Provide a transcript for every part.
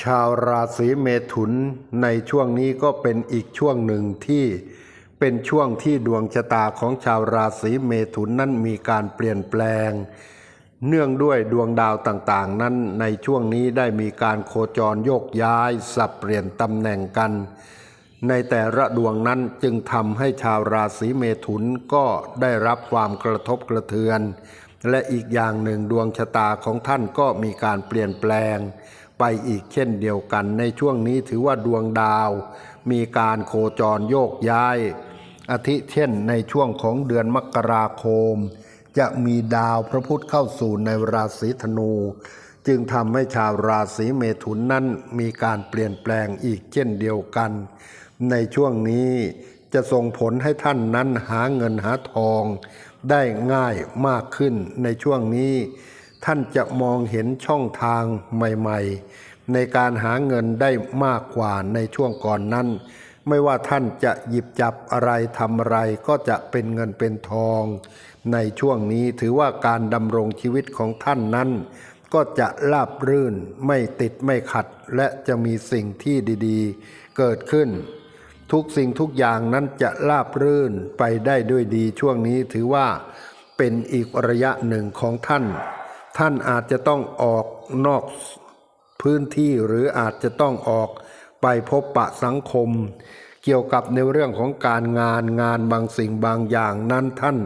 ชาวราศีเมถุนในช่วงนี้ก็เป็นอีกช่วงหนึ่งที่เป็นช่วงที่ดวงชะตาของชาวราศีเมถุนนั้นมีการเปลี่ยนแปลง เนื่องด้วยดวงดาวต่างๆ นั้นในช่วงนี้ได้มีการโคจรโยกย้าย สับเปลี่ยนตำแหน่งกัน ในแต่ละดวงนั้นจึงทำให้ชาวราศีเมถุนก็ได้รับความกระทบกระเทือน และอีกอย่างหนึ่งดวงชะตาของท่านก็มีการเปลี่ยนแปลง ไปอีกเช่นเดียวกัน ในช่วงนี้ถือว่าดวงดาว มีการโคจรโยกย้าย อาทิเช่นในช่วงของเดือนมกราคม จะมีดาวพระพุธเข้าสู่ในราศีธนู จึงทำให้ชาวราศีเมถุนนั้นมีการเปลี่ยนแปลงอีกเช่นเดียวกัน ในช่วงนี้จะส่งผลให้ท่านนั้นหาเงินหาทอง ได้ง่ายมากขึ้นในช่วงนี้ ท่านจะมองเห็นช่องทางใหม่ๆ ในการหาเงินได้มากกว่าในช่วงก่อนนั้น ไม่ว่าท่านจะหยิบจับอะไรทำอะไรก็จะเป็นเงินเป็นทอง ในช่วงนี้ถือว่าการดำรงชีวิตของท่านนั้น ก็จะราบรื่นไม่ติดไม่ขัด และจะมีสิ่งที่ดีๆ เกิดขึ้น ทุกสิ่งทุกอย่างนั้นจะราบรื่นไปได้ด้วยดีช่วงนี้ถือว่าเป็นอีกระยะหนึ่งของท่าน ท่านอาจจะต้องออกนอกพื้นที่หรืออาจจะต้องออกไปพบปะสังคม เกี่ยวกับในเรื่องของการงานงานบางสิ่งบางอย่างนั้นท่าน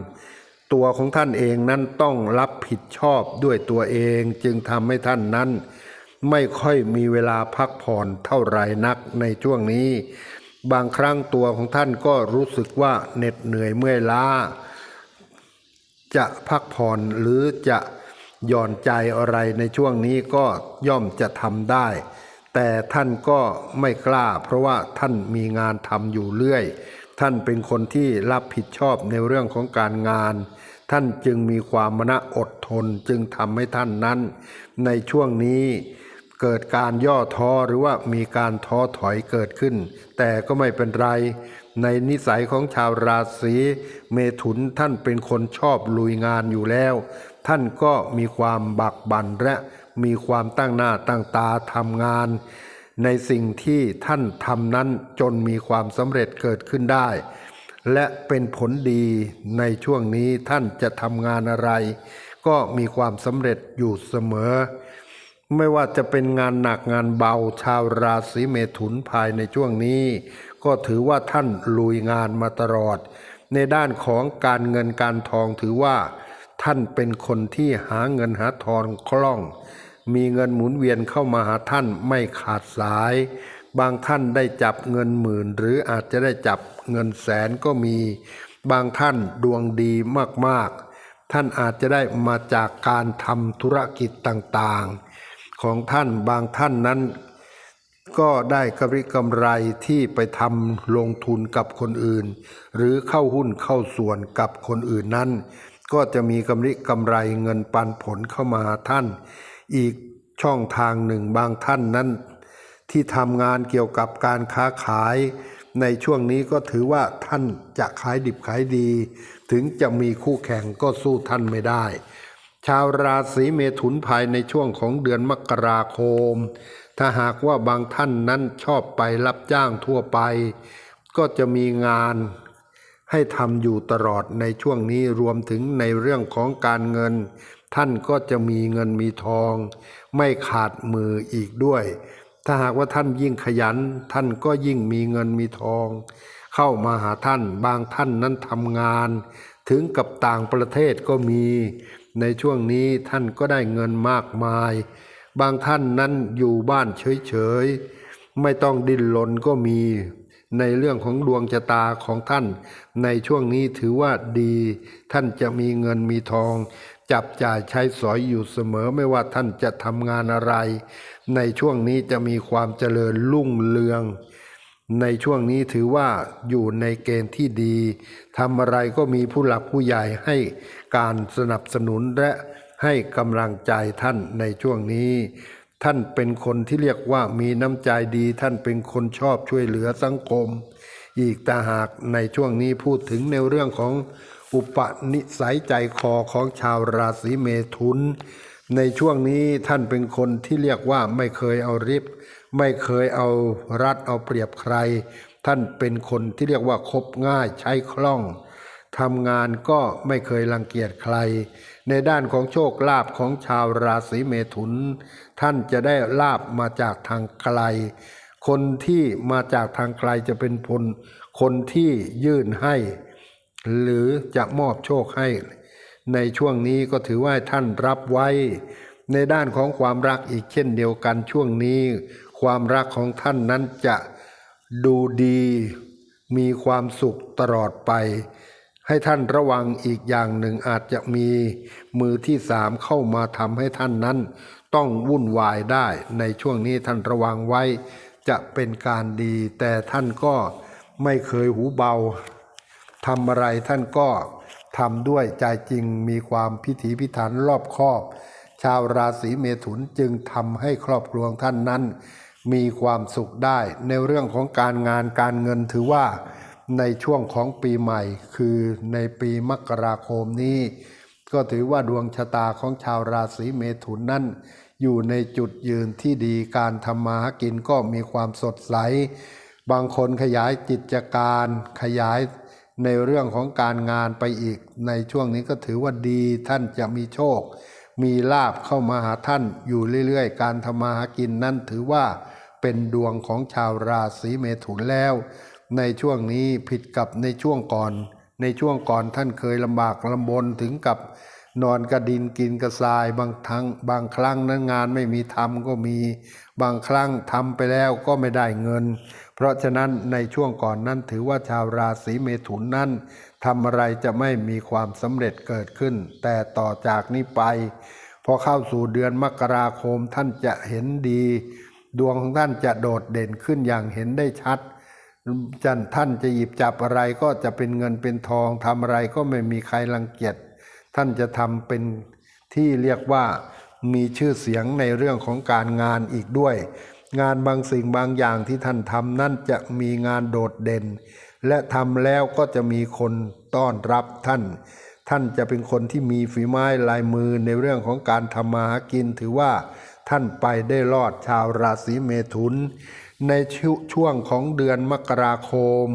ตัวของท่านเองนั้นต้องรับผิดชอบด้วยตัวเองจึงทำให้ท่านนั้น ไม่ค่อยมีเวลาพักผ่อนเท่าไรนักในช่วงนี้ บางครั้งตัวของท่านก็รู้สึกว่าเหน็ดเหนื่อยเมื่อยล้า จะพักผ่อนหรือจะ หย่อนใจอะไรในช่วงนี้ก็ย่อมจะทำได้ แต่ท่านก็ไม่กล้า เพราะว่าท่านมีงานทำอยู่เรื่อย ท่านเป็นคนที่รับผิดชอบในเรื่องของการงาน ท่านจึงมีความมณะอดทนจึงทำให้ท่านนั้น ในช่วงนี้เกิดการย่อท้อหรือว่ามีการท้อถอยเกิดขึ้น แต่ก็ไม่เป็นไร ในนิสัยของชาวราศีเมถุนท่านเป็นคนชอบลุยงานอยู่แล้ว ท่านก็มีความบักบันและมีความตั้งหน้าตั้งตาทำงาน ในสิ่งที่ท่านทำนั้นจนมีความสำเร็จเกิดขึ้นได้ และเป็นผลดีในช่วงนี้ท่านจะทำงานอะไร ก็มีความสำเร็จอยู่เสมอ ไม่ว่าจะเป็นงานหนักงานเบาชาวราศีเมถุนภายในช่วงนี้ ก็ถือว่าท่านลุยงานมาตลอด ในด้านของการเงินการทองถือว่า ท่านเป็นคนที่หาเงินหาทองคล่อง มีเงินหมุนเวียนเข้ามาหาท่านไม่ขาดสาย บางท่านได้จับเงินหมื่น หรืออาจจะได้จับเงินแสนก็มี บางท่านดวงดีมากๆ ท่านอาจจะได้มาจากการทำธุรกิจต่างๆ ของท่านบางท่านนั้นก็ได้กำไรกำไรที่ไปทำลงทุนกับคนอื่น หรือเข้าหุ้นเข้าส่วนกับคนอื่นนั้น ก็จะมีกำไรกำไรเงินปันผลเข้ามาหาท่าน อีกช่องทางหนึ่งบางท่านนั้น ที่ทำงานเกี่ยวกับการค้าขาย ในช่วงนี้ก็ถือว่าท่านจะขายดิบขายดี ถึงจะมีคู่แข่งก็สู้ท่านไม่ได้ ชาวราศีเมถุนภายในช่วงของเดือนมกราคม ถ้าหากว่าบางท่านนั้นชอบไปรับจ้างทั่วไป ก็จะมีงาน ให้ทำอยู่ตลอดในช่วงนี้รวมถึงในเรื่องของการเงิน ท่านก็จะมีเงินมีทอง ไม่ขาดมืออีกด้วย ถ้าหากว่าท่านยิ่งขยัน ท่านก็ยิ่งมีเงินมีทอง เข้ามาหาท่านบางท่านนั้นทำงาน ถึงกับต่างประเทศก็มี ในช่วงนี้ท่านก็ได้เงินมากมาย บางท่านนั้นอยู่บ้านเฉยๆไม่ต้องดิ้นรนก็มี ในเรื่องของดวงชะตาของท่าน ในช่วงนี้ถือว่าดี ท่านจะมีเงินมีทอง จับจ่ายใช้สอยอยู่เสมอไม่ว่าท่านจะทำงานอะไร ในช่วงนี้จะมีความเจริญรุ่งเรือง ในช่วงนี้ถือว่าอยู่ในเกณฑ์ที่ดีทำอะไรก็มีผู้หลักผู้ใหญ่ให้การสนับสนุนและให้กำลังใจท่านในช่วงนี้ ท่านเป็นคนที่เรียกว่ามีน้ำใจดี ท่านเป็นคนชอบช่วยเหลือสังคม อีกแต่หากในช่วงนี้พูดถึงในเรื่องของอุปนิสัยใจคอของชาวราศีเมถุน ในช่วงนี้ท่านเป็นคนที่เรียกว่าไม่เคยเอาริบ ไม่เคยเอารัดเอาเปรียบใคร ท่านเป็นคนที่เรียกว่าคบง่ายใช้คล่องทำงานก็ไม่เคยรังเกียจใคร ในด้านของโชคลาภของชาวราศีเมถุน ท่านจะได้ลาบมาจากทางไกล คนที่มาจากทางไกลจะเป็นพลคนที่ยื่นให้ หรือจะมอบโชคให้ ในช่วงนี้ก็ถือว่าท่านรับไว้ ในด้านของความรักอีกเช่นเดียวกันช่วงนี้ ความรักของท่านนั้นจะดูดีมีความสุขตลอดไป ให้ท่านระวังอีกอย่างหนึ่งอาจจะมีมือที่สามเข้ามาทำให้ท่านนั้น ต้องวุ่นวายได้ในช่วงนี้ท่านระวังไว้ จะเป็นการดี แต่ท่านก็ไม่เคยหูเบาทำอะไรท่านก็ทำด้วยใจจริงมีความพิถีพิถันรอบคอบ ชาวราศีเมถุนจึงทำให้ครอบครัวท่านนั้น มีความสุขได้ในเรื่องของการงานการเงินถือว่า ในช่วงของปีใหม่ คือในปีมกราคมนี้ ก็ถือว่าดวงชะตาของชาวราศีเมถุนนั้นอยู่ในจุดยืนที่ดีการทำมาหากินก็มีความสดใส บางคนขยายกิจการขยายในเรื่องของการงานไปอีก ในช่วงนี้ก็ถือว่าดีท่านจะมีโชค มีลาบเข้ามาหาท่านอยู่เรื่อยๆ การทำมาหากินนั้นถือว่าเป็นดวงของชาวราศีเมถุนแล้ว ในช่วงนี้ผิดกับในช่วงก่อน ในช่วงก่อนท่านเคยลำบากลำบนถึงกับนอนกระดินกินกระทรายบางทั้งบางครั้งนั้นงานไม่มีทำก็มีบางครั้งทำไปแล้วก็ไม่ได้เงิน เพราะฉะนั้นในช่วงก่อนนั้นถือว่าชาวราศีเมถุนนั้นทำอะไรจะไม่มีความสำเร็จเกิดขึ้น แต่ต่อจากนี้ไป พอเข้าสู่เดือนมกราคมท่านจะเห็นดี ดวงของท่านจะโดดเด่นขึ้นอย่างเห็นได้ชัด จันท่านจะหยิบจับอะไรก็จะเป็นเงินเป็นทองทำอะไรก็ไม่มีใครรังเกียจท่านจะทำเป็นที่เรียกว่ามีชื่อเสียงในเรื่องของการงานอีกด้วย งานบางสิ่งบางอย่างที่ท่านทำนั่นจะมีงานโดดเด่น และทำแล้วก็จะมีคนต้อนรับท่าน ท่านจะเป็นคนที่มีฝีไม้ลายมือในเรื่องของการทำมาหากินถือว่าท่านไปได้รอดชาวราศีเมถุน ในช่วช่วงของเดือนมกราคม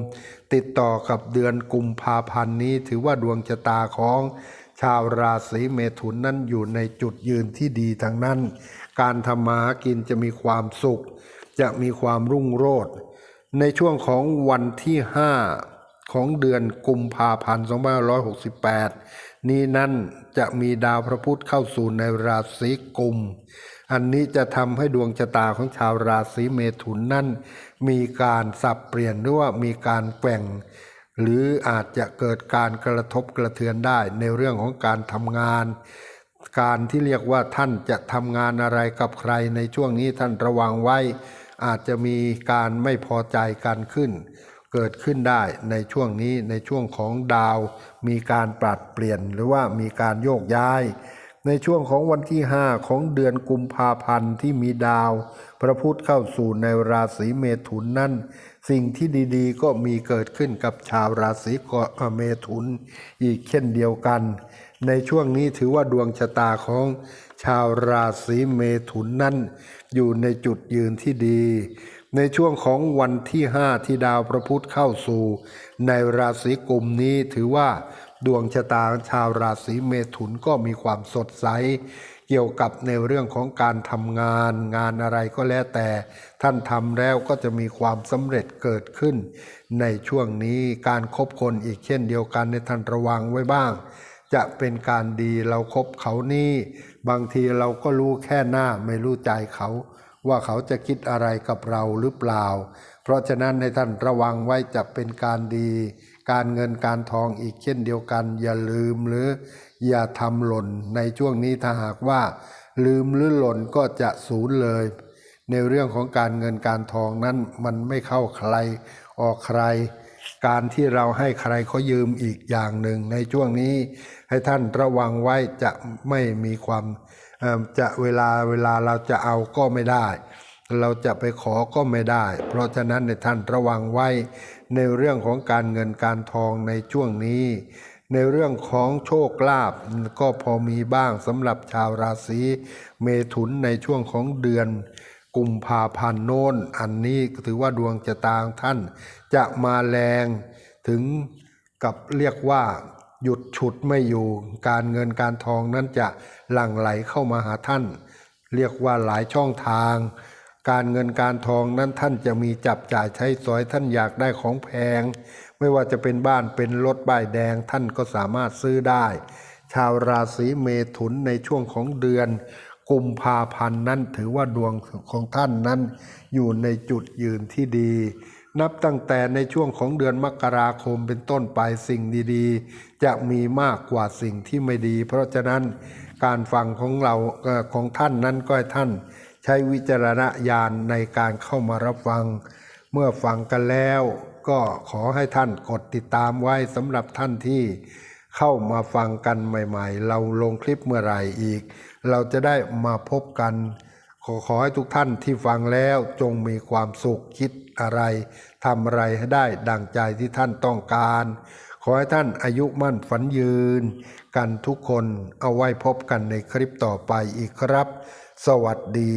ติดต่อกับเดือนกุมภาพันธ์นี้ถือว่าดวงชะตาของชาวราศีเมถุนนั้นอยู่ในจุดยืนที่ดีทั้งนั้น การทำมาหากินจะมีความสุข จะมีความรุ่งโรจน์ในช่วงของวันที่ 5 ของเดือนกุมภาพันธ์2568 นี้นั่นจะมีดาวพระพุธเข้าสู่ในราศีกุม อันนี้จะทำให้ดวงชะตาของชาวราศีเมถุนนั้นมีการสับเปลี่ยนหรือว่ามีการแกว่ง หรืออาจจะเกิดการกระทบกระเทือนได้ในเรื่องของการทำงาน การที่เรียกว่าท่านจะทำงานอะไรกับใครในช่วงนี้ท่านระวังไว้ อาจจะมีการไม่พอใจกันขึ้น เกิดขึ้นได้ในช่วงนี้ในช่วงของดาว มีการปรับเปลี่ยนหรือว่ามีการโยกย้าย ในช่วงของวันที่ 5 ของเดือนกุมภาพันธ์ที่มีดาว พระพุธเข้าสู่ในราศีเมถุนนั่นสิ่งที่ดีๆ ก็มีเกิดขึ้นกับชาวราศีเมถุนอีกเช่นเดียวกัน ในช่วงนี้ถือว่าดวงชะตาของชาวราศีเมถุนนั้น อยู่ในจุดยืนที่ดี ในช่วงของวันที่ 5 ที่ดาวพระพุธเข้าสู่ ในราศีกุมนี้ถือว่า ดวงชะตาชาวราศีเมถุนก็มีความสดใส เกี่ยวกับในเรื่องของการทำงานงานอะไรก็แล้วแต่ ท่านทำแล้วก็จะมีความสำเร็จเกิดขึ้น ในช่วงนี้การครบคนอีกเช่นเดียวกันในท่านระวังไว้บ้าง จะเป็นการดีเราครบเขานี่ บางทีเราก็รู้แค่หน้าไม่รู้ใจเขาว่าเขาจะคิดอะไรกับเราหรือเปล่า เพราะฉะนั้นในท่านระวังไว้จะเป็นการดี การเงินการทองอีกเช่นเดียวกัน อย่าลืมหรืออย่าทำหล่นในช่วงนี้ถ้าหากว่า ลืมหรือหล่นก็จะสูญเลย ในเรื่องของการเงินการทองนั้นมันไม่เข้าใครออกใคร การที่เราให้ใครเขายืมอีกอย่างหนึ่ง ในช่วงนี้ให้ท่านระวังไว้จะไม่มีความจะเวลาเวลาเราจะเอาก็ไม่ได้ เราจะไปขอก็ไม่ได้ เพราะฉะนั้นในท่านระวังไว้ในเรื่องของการเงินการทองในช่วงนี้ ในเรื่องของโชคลาภก็พอมีบ้างสำหรับชาวราศีเมถุนในช่วงของเดือนกุมภาพันธ์โน้น อันนี้ถือว่าดวงชะตางท่านจะมาแรงถึงกับเรียกว่าหยุดฉุดไม่อยู่การเงินการทองนั้นจะหลั่งไหลเข้ามาหาท่าน เรียกว่าหลายช่องทาง การเงินการทองนั้นท่านจะมีจับจ่ายใช้สอยท่านอยากได้ของแพง ไม่ว่าจะเป็นบ้านเป็นรถป้ายแดงท่านก็สามารถซื้อได้ ชาวราศีเมถุนในช่วงของเดือน กุมภาพันธ์นั้นถือว่าดวงของท่านนั้น อยู่ในจุดยืนที่ดี นับตั้งแต่ในช่วงของเดือนมกราคมเป็นต้นไปสิ่งดีๆ จะมีมากกว่าสิ่งที่ไม่ดี เพราะฉะนั้นการฟังของเราของท่านนั้นก็ให้ท่าน ใช้วิจารณญาณในการเข้ามารับฟัง เมื่อฟังกันแล้ว ก็ขอให้ท่านกดติดตามไว้สำหรับท่านที่เข้ามาฟังกันใหม่ ๆ เราลงคลิปเมื่อไหร่อีก เราจะได้มาพบกัน ขอขอให้ทุกท่านที่ฟังแล้วจงมีความสุขคิดอะไรทำอะไรให้ได้ดังใจที่ท่านต้องการ ขอให้ท่านอายุมั่นฝันยืน กันทุกคนเอาไว้พบกันในคลิปต่อไปอีกครับ สวัสดี